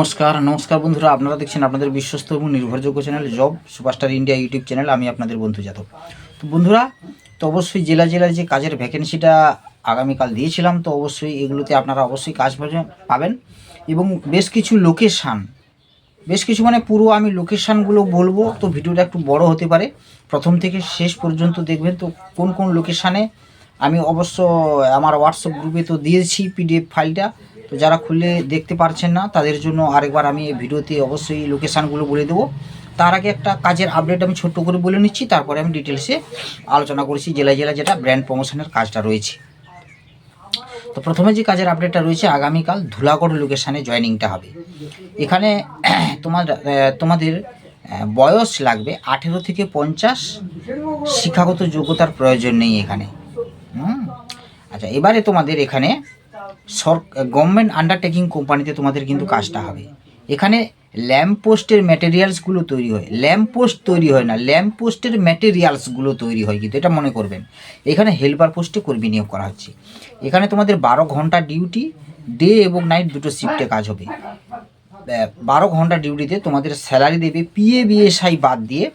নমস্কার নমস্কার বন্ধুরা, আপনারা দেখছেন আপনাদের বিশ্বস্ত এবং নির্ভরযোগ্য channel job superstar India YouTube channel. আমি আপনাদের বন্ধু যাদব। তো বন্ধুরা, তো অবশ্যই জেলা জেলার যে কাজের ভ্যাকেন্সিটা আগামীকাল দিয়েছিলাম, তো অবশ্যই এগুলোতে আপনারা অবশ্যই কাজ পাবেন এবং বেশ কিছু লোকেশান বেশ কিছু মানে পুরো আমি লোকেশানগুলো বলব, তো ভিডিওটা একটু বড় হতে পারে। প্রথম থেকে শেষ পর্যন্ত দেখবেন তো কোন কোন লোকেশানে আমি অবশ্য আমার হোয়াটসঅ্যাপ গ্রুপে তো দিয়েছি পিডিএফ ফাইলটা, তো যারা খুলে দেখতে পারছেন না, তাদের জন্য আরেকবার আমি এই ভিডিওতে অবশ্যই লোকেশানগুলো বলে দেবো। তার আগে একটা কাজের আপডেট আমি ছোট্ট করে বলে নিচ্ছি, তারপরে আমি ডিটেলসে আলোচনা করেছি, জেলায় জেলায় যেটা ব্র্যান্ড প্রমোশনের কাজটা রয়েছে। তো প্রথমে যে কাজের আপডেটটা রয়েছে, আগামীকাল ধুলাগড় লোকেশানে জয়েনিংটা হবে। এখানে তোমার তোমাদের বয়স লাগবে আঠেরো থেকে পঞ্চাশ, শিক্ষাগত যোগ্যতার প্রয়োজন নেই এখানে। আচ্ছা এবারে তোমাদের এখানে সর গভর্নমেন্ট আন্ডারটেকিং কোম্পানিতে তোমাদের কিন্তু কাজটা হবে। এখানে ল্যাম্প পোস্টের ম্যাটেরিয়ালসগুলো তৈরি হয়। ল্যাম্প পোস্ট তৈরি হয় না ল্যাম্প পোস্টের ম্যাটেরিয়ালসগুলো তৈরি হয় কিন্তু, এটা মনে করবেন। এখানে হেল্পার পোস্টে কর্মী নিয়োগ করা হচ্ছে। এখানে তোমাদের বারো ঘণ্টা ডিউটি ডে এবং নাইট দুটো শিফটে কাজ হবে। বারো ঘণ্টা ডিউটিতে তোমাদের স্যালারি দেবে পিএ বিএসআই বাদ দিয়ে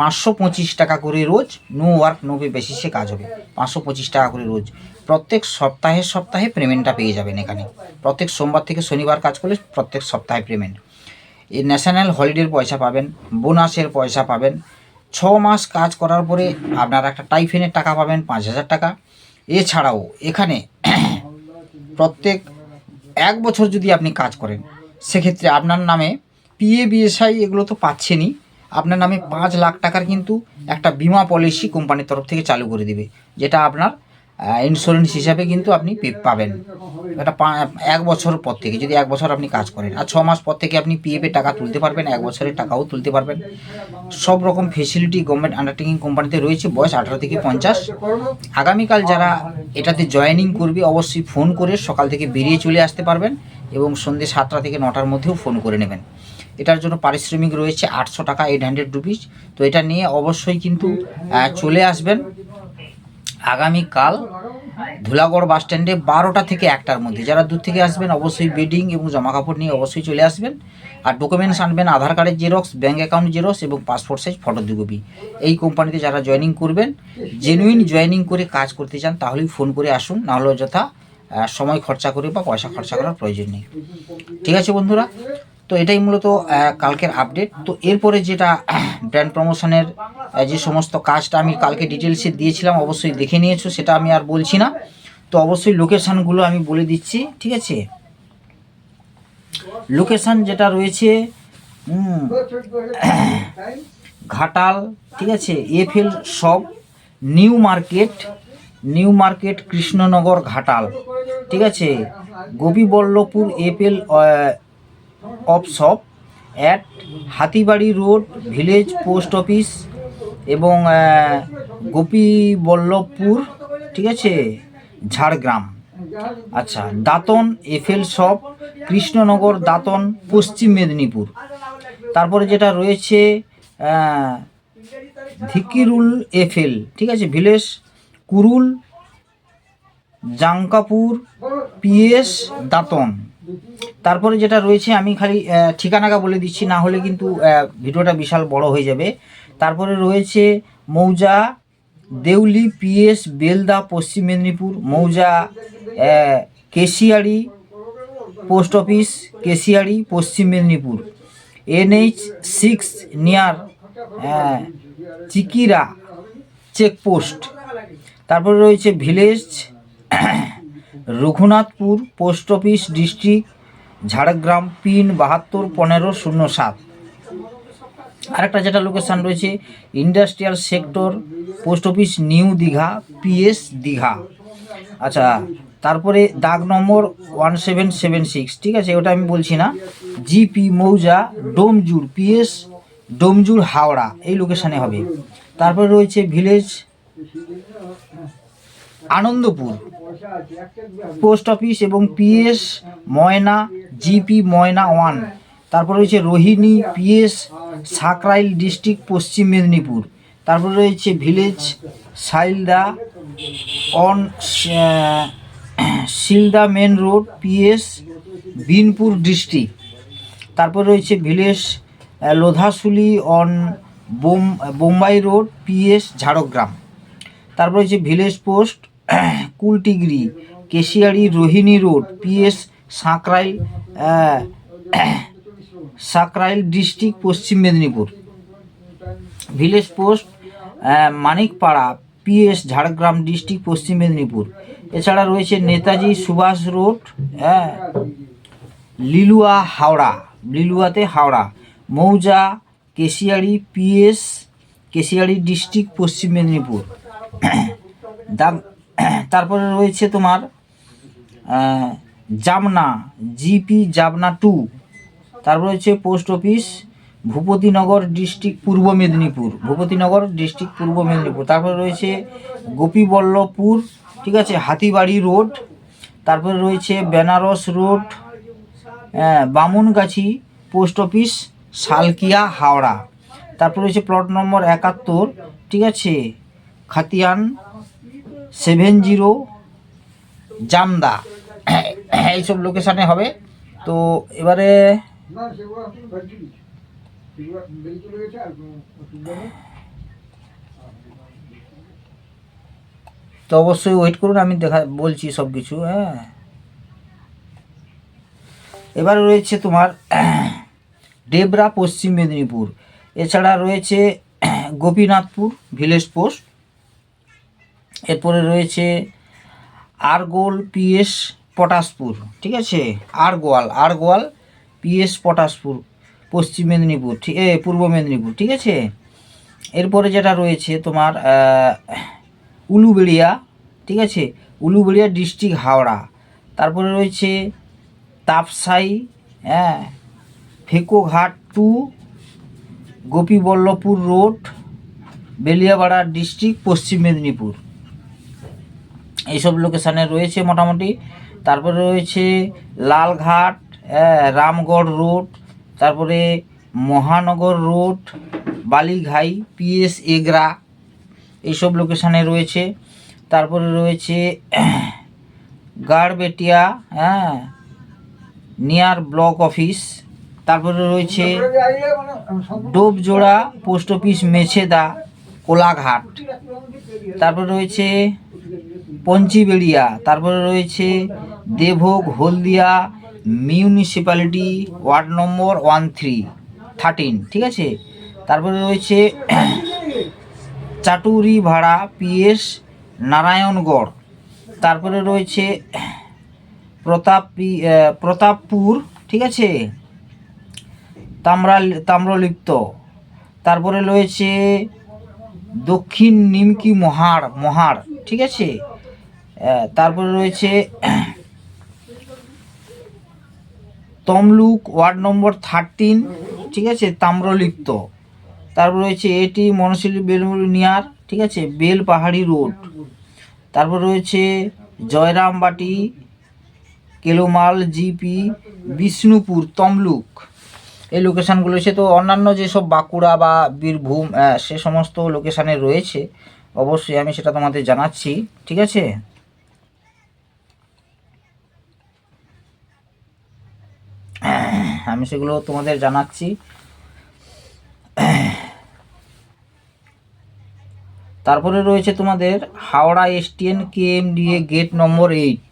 পাঁচশো পঁচিশ টাকা করে রোজ নো ওয়ার্ক নো পে বেসিসে কাজ হবে। পাঁচশো পঁচিশ টাকা করে রোজ। প্রত্যেক সপ্তাহে সপ্তাহে পেমেন্টটা পেয়ে যাবেন এখানে। প্রত্যেক সোমবার থেকে শনিবার কাজ করলে প্রত্যেক সপ্তাহে পেমেন্ট এই ন্যাশনাল হলিডের পয়সা পাবেন বোনাসের পয়সা পাবেন। ছ মাস কাজ করার পরে আপনারা একটা টাইফেনের টাকা পাবেন, পাঁচ হাজার টাকা। এছাড়াও এখানে প্রত্যেক এক বছর যদি আপনি কাজ করেন, সেক্ষেত্রে আপনার নামে পিএ বিএসআই এগুলো তো পাচ্ছেনই। আপনার নামে পাঁচ লাখ টাকার কিন্তু একটা বিমা পলিসি কোম্পানির তরফ থেকে চালু করে দিবে, যেটা আপনার ইন্স্যুরেন্স হিসাবে কিন্তু আপনি পাবেন। এটা এক বছর পর থেকে, যদি এক বছর আপনি কাজ করেন। আর ছ মাস পর থেকে আপনি পিএফের টাকা তুলতে পারবেন, এক বছরের টাকাও তুলতে পারবেন। সব রকম ফেসিলিটি গভর্নমেন্ট আন্ডারটেকিং কোম্পানিতে রয়েছে, বয়স আঠারো থেকে পঞ্চাশ। আগামীকাল যারা এটাতে জয়েনিং করবে, অবশ্যই ফোন করে সকাল থেকে বেরিয়ে চলে আসতে পারবেন এবং সন্ধ্যে সাতটা থেকে নটার মধ্যেও ফোন করে নেবেন। এটার জন্য পারিশ্রমিক রয়েছে আটশো টাকা এইট হান্ড্রেড রুপিস তো এটা নিয়ে অবশ্যই কিন্তু চলে আসবেন। আগামীকাল ধুলাগড় বাস স্ট্যান্ডে বারোটা থেকে একটার মধ্যে। যারা দূর থেকে আসবেন, অবশ্যই বেডিং এবং জামা কাপড় নিয়ে অবশ্যই চলে আসবেন। আর ডকুমেন্টস আনবেন, আধার কার্ডের জেরক্স ব্যাঙ্ক অ্যাকাউন্ট জেরক্স এবং পাসপোর্ট সাইজ ফটো দু কপি এই কোম্পানিতে যারা জয়েনিং করবেন জেনুইন জয়েনিং করে কাজ করতে চান, তাহলেই ফোন করে আসুন। নাহলে যথা সময় খরচা করে বা পয়সা খরচা করার প্রয়োজন নেই। ঠিক আছে বন্ধুরা? তো এটাই মূলত কালকের আপডেট তো এরপরে যেটা ব্র্যান্ড প্রমোশনের যে সমস্ত কাজটা আমি কালকে ডিটেলসে দিয়েছিলাম, অবশ্যই দেখে নিয়েছো, সেটা আমি আর বলছি না। তো অবশ্যই লোকেশানগুলো আমি বলে দিচ্ছি, ঠিক আছে? লোকেশান যেটা রয়েছে ঘাটাল, ঠিক আছে? FL shop new market new market Krishnanagar, Ghatal, ঠিক আছে? Gopiballavpur FL off shop at Hatibari road village post office এবং গোপীবল্লভপুর ঠিক আছে? ঝাড়গ্রাম আচ্ছা দাঁতন এফএল শপ কৃষ্ণনগর দাঁতন, পশ্চিম মেদিনীপুর। তারপরে যেটা রয়েছে ধিকিরুল এফএল ঠিক আছে? Village Kurul, Jankapur PS Dantan. তারপরে যেটা রয়েছে, আমি খালি ঠিকানাটা বলে দিচ্ছি, না হলে কিন্তু ভিডিওটা বিশাল বড় হয়ে যাবে। তারপরে রয়েছে মৌজা, দেউলি, পিএস, বেলদা, পশ্চিম মেদিনীপুর, মৌজা Keshiary post office Keshiary Paschim Medinipur. NH six near Chikira checkpost. তারপরে রয়েছে village, Raghunathpur, post office, district Jhargram pin বাহাত্তর পনেরো শূন্য সাত। আরেকটা যেটা লোকেশান রয়েছে industrial sector post office new Digha PS Digha. আচ্ছা তারপরে দাগ number one seven seven six, ঠিক আছে? ওটা আমি বলছি না। জিপি মৌজা, ডোমজুর পিএস ডোমজুর হাওড়া, এই লোকেশানে হবে। তারপরে রয়েছে ভিলেজ আনন্দপুর। পোস্ট অফিস এবং PS Moyna, GP Moyna one. তারপর রয়েছে রোহিণী, পিএস সাকরাইল ডিস্ট্রিক্ট, পশ্চিম মেদিনীপুর। তারপর রয়েছে village, Shilda, on Shilda main road, PS Binpur district. তারপর রয়েছে ভিলেজ লোধাসুলি অন বোম বোম্বাই রোড, পিএস ঝাড়গ্রাম। তারপর রয়েছে village post Kultigori, Keshiary Rohini road, PS Sankrail Sankrail district, Paschim Medinipur. Village post Manikpara, PS Jhargram district, Paschim Medinipur. এছাড়া রয়েছে Netaji Subhash road হ্যাঁ লিলুয়া হাওড়া, লিলুয়াতে হাওড়া, মৌজা, Keshiary, PS, Keshiary district, Paschim Medinipur. দাম তারপরে রয়েছে তোমার জামনা, জিপি জামনা টু। তারপর হচ্ছে পোস্ট অফিস, ভূপতিনগর ডিস্ট্রিক্ট পূর্ব মেদিনীপুর, ভূপতিনগর ডিস্ট্রিক্ট পূর্ব মেদিনীপুর। তারপরে রয়েছে গোপীবল্লভপুর, ঠিক আছে, হাতিবাড়ি রোড। তারপরে রয়েছে Benaras road Bamungachhi post office Salkia Howrah. তারপর রয়েছে প্লট নম্বর একাত্তর, ঠিক আছে, খাতিয়ান সেভেন জিরো, জামদা। এইসব লোকেশানে হবে। তো এবারে তো অবশ্যই ওয়েট করুন, আমি দেখা, বলছি সব কিছু হ্যাঁ। এবার রয়েছে তোমার ডেবরা পশ্চিম মেদিনীপুর। এছাড়া রয়েছে গোপীনাথপুর, ভিলেজ পোস্ট। এরপরে রয়েছে আরগোল, পিএস, পটাশপুর, ঠিক আছে? আরগোয়াল আরগোয়াল, পিএস, পটাশপুর, পশ্চিম মেদিনীপুর, ঠিক পূর্ব মেদিনীপুর, ঠিক আছে? এরপরে যেটা রয়েছে তোমার উলুবেড়িয়া, ঠিক আছে? উলুবেড়িয়া ডিস্ট্রিক্ট হাওড়া। তারপরে রয়েছে তাপসাই হ্যাঁ Phekoghat to, Gopiballavpur road Beliapara district, Paschim Medinipur. এইসব লোকেশানে রয়েছে মোটামুটি। তারপরে রয়েছে লালঘাট হ্যাঁ, রামগড় রোড তারপরে মহানগর রোড বালিঘাই পিএস এগরা এইসব লোকেশানে রয়েছে। তারপরে রয়েছে গাড়বেটিয়া হ্যাঁ নিয়ার ব্লক অফিস তারপরে রয়েছে ডোবজোড়া পোস্ট অফিস মেছেদা কোলাঘাট। তারপরে রয়েছে পঞ্চিবেড়িয়া, তারপরে রয়েছে Debhog, Haldia municipality ward number one three thirteen ঠিক আছে? তারপরে রয়েছে চাটুরি ভাড়া পিএস নারায়ণগড়, তারপরে রয়েছে প্রতাপ প্রতাপপুর, ঠিক আছে? তামরা তাম্রলিপ্ত, তারপরে রয়েছে দক্ষিণ নিমকি মহার মহার ঠিক আছে? তারপরে রয়েছে তমলুক ওয়ার্ড নম্বর থার্টিন ঠিক আছে? তাম্রলিপ্ত। তারপর রয়েছে এটি মনশিলি বেলুনিয়ার ঠিক আছে? বেল পাহাড়ি রোড। তারপর রয়েছে জয়রামবাটি, কেলোমাল, জিপি, বিষ্ণুপুর, তমলুক। এই লোকেশানগুলো সে তো অন্যান্য যেসব বাঁকুড়া বা বীরভূম সে সমস্ত লোকেশানে রয়েছে। অবশ্যই আমি সেটা তোমাদের জানাচ্ছি, ঠিক আছে? আমি সেগুলো তোমাদের জানাচ্ছি। তারপরে রয়েছে তোমাদের Howrah STN KMDA gate number eight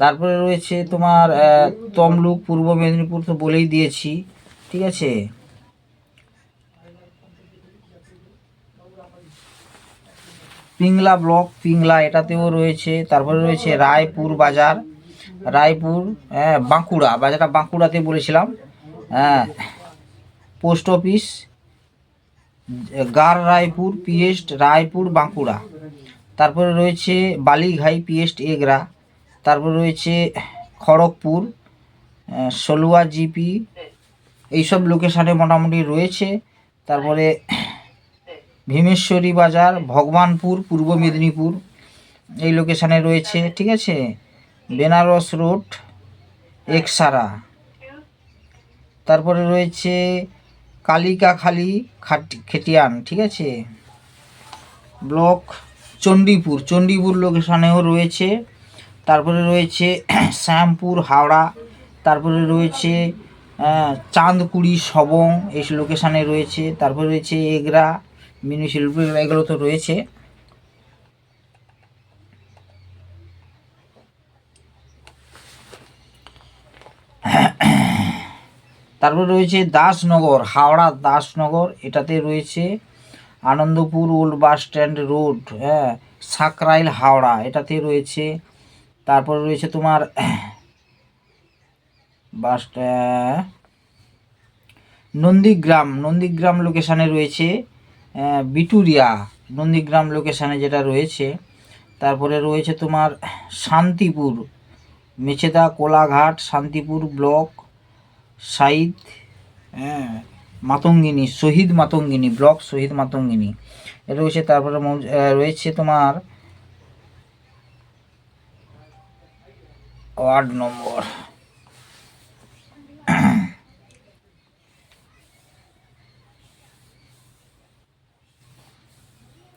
তারপরে রয়েছে তোমার তমলুক, পূর্ব মেদিনীপুর তো বলেই দিয়েছি। ঠিক আছে? পিংলা ব্লক, পিংলা এটাতেও রয়েছে। তারপরে রয়েছে রায়পুর বাজার। রায়পুর হ্যাঁ বাঁকুড়া, বাজারটা বাঁকুড়াতে বলেছিলাম হ্যাঁ পোস্ট অফিস, গার রায়পুর পিএস্ট রায়পুর, বাঁকুড়া। তারপরে রয়েছে বালিঘাই পিএস্ট এগরা। তারপরে রয়েছে খড়গপুর সলুয়া, জিপি, এইসব লোকেশানে মোটামুটি রয়েছে। তারপরে ভীমেশ্বরী বাজার, ভগবানপুর, পূর্ব মেদিনীপুর, এই লোকেশানে রয়েছে, ঠিক আছে? বেনারস রোড একসারা। তারপরে রয়েছে কালিকাখালি খাট খেটিয়ান, ঠিক আছে? ব্লক চণ্ডীপুর চণ্ডীপুর লোকেশানেও রয়েছে। তারপরে রয়েছে শ্যামপুর, হাওড়া, তারপরে রয়েছে চাঁদকুড়ি, সবং, এই লোকেশানে রয়েছে। তারপর রয়েছে এগরা মিউনিসিপ্যালিটি এগুলো তো রয়েছে। তারপর রয়েছে দাসনগর, হাওড়া দাসনগর, এটাতে রয়েছে Anandapur old bus stand road হ্যাঁ সাকরাইল হাওড়া, এটাতে রয়েছে। তারপর রয়েছে তোমার বাস নন্দীগ্রাম নন্দীগ্রাম লোকেশানে রয়েছে বিটুরিয়া, নন্দীগ্রাম লোকেশানে যেটা রয়েছে। তারপরে রয়েছে তোমার শান্তিপুর মেছেদা কোলাঘাট, শান্তিপুর ব্লক সাইদ হ্যাঁ। মাতঙ্গিনী শহীদ মাতঙ্গিনী ব্লক শহীদ মাতঙ্গিনী। রয়েছে তারপরে রয়েছে তোমার ওয়ার্ড নম্বর।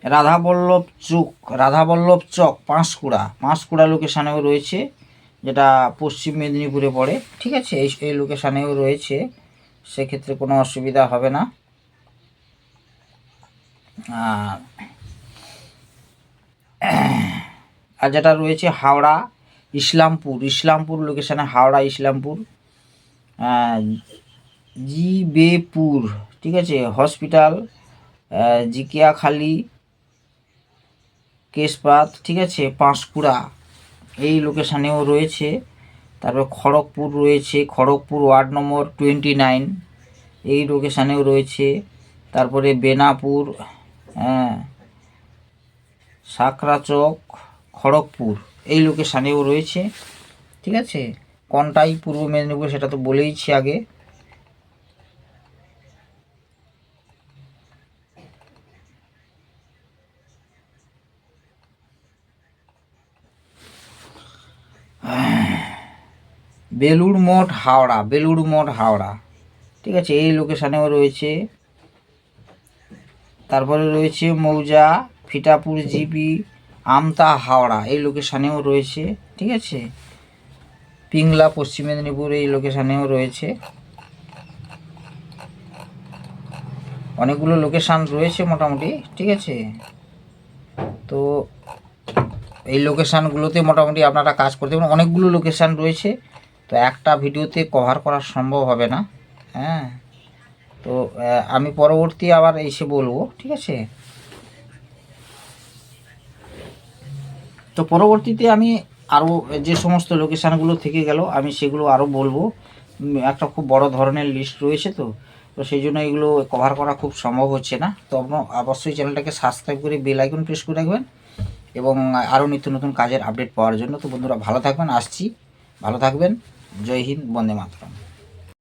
রাধাবল্লভ চোক রাধাবল্লভ চক পাঁশকুড়া। পাঁশকুড়া লোকেশানেও রয়েছে। যেটা পশ্চিম মেদিনীপুরে পড়ে, ঠিক আছে? এই এই লোকেশানেও রয়েছে। সেক্ষেত্রে কোনো অসুবিধা হবে না। আর যেটা রয়েছে হাওড়া, ইসলামপুর। ইসলামপুর লোকেশানে হাওড়া, ইসলামপুর। জিবেপুর, ঠিক আছে? হসপিটাল জিকিয়াখালি, কেশপাত, ঠিক আছে? পাঁশকুড়া। এই লোকেশানেও রয়েছে। তারপর খড়গপুর রয়েছে, Kharagpur ward number twenty nine এই লোকেশানেও রয়েছে। তারপরে বেনাপুর হ্যাঁ সাঁকরাচক, খড়গপুর, এই লোকেশানেও রয়েছে। ঠিক আছে? কোনটাই পূর্ব মেদিনীপুর সেটা তো বলেইছি আগে। বেলুড় মঠ হাওড়া, বেলুড় মঠ হাওড়া। ঠিক আছে, এই লোকেশানেও রয়েছে। তারপরে রয়েছে মৌজা, ফিটাপুর, জিপি, আমতা হাওড়া, এই লোকেশানেও রয়েছে। ঠিক আছে, পিংলা, পশ্চিম মেদিনীপুর এই লোকেশানেও রয়েছে। অনেকগুলো লোকেশান রয়েছে মোটামুটি, ঠিক আছে। তো এই লোকেশানগুলোতে মোটামুটি আপনারা কাজ করতে পারেন। অনেকগুলো লোকেশান রয়েছে। তো একটা ভিডিওতে কভার করা সম্ভব হবে না। হ্যাঁ। তো আমি পরবর্তী আবার এসে বলব, ঠিক আছে? তো পরবর্তীতে আমি আরও যে সমস্ত লোকেশানগুলো থেকে গেল, আমি সেগুলো আরও বলব। একটা খুব বড় ধরনের লিস্ট রয়েছে তো। তো সেই জন্য এগুলো কভার করা খুব সম্ভব হচ্ছে না। তো আপনার অবশ্যই চ্যানেলটাকে সাবস্ক্রাইব করে বেল আইকন প্রেস করে রাখবেন। এবং আরও নিত্য নতুন কাজের আপডেট পাওয়ার জন্য তো বন্ধুরা ভালো থাকবেন, আসছি। ভালো থাকবেন। জয় হিন্দ, বন্দে মাতরম।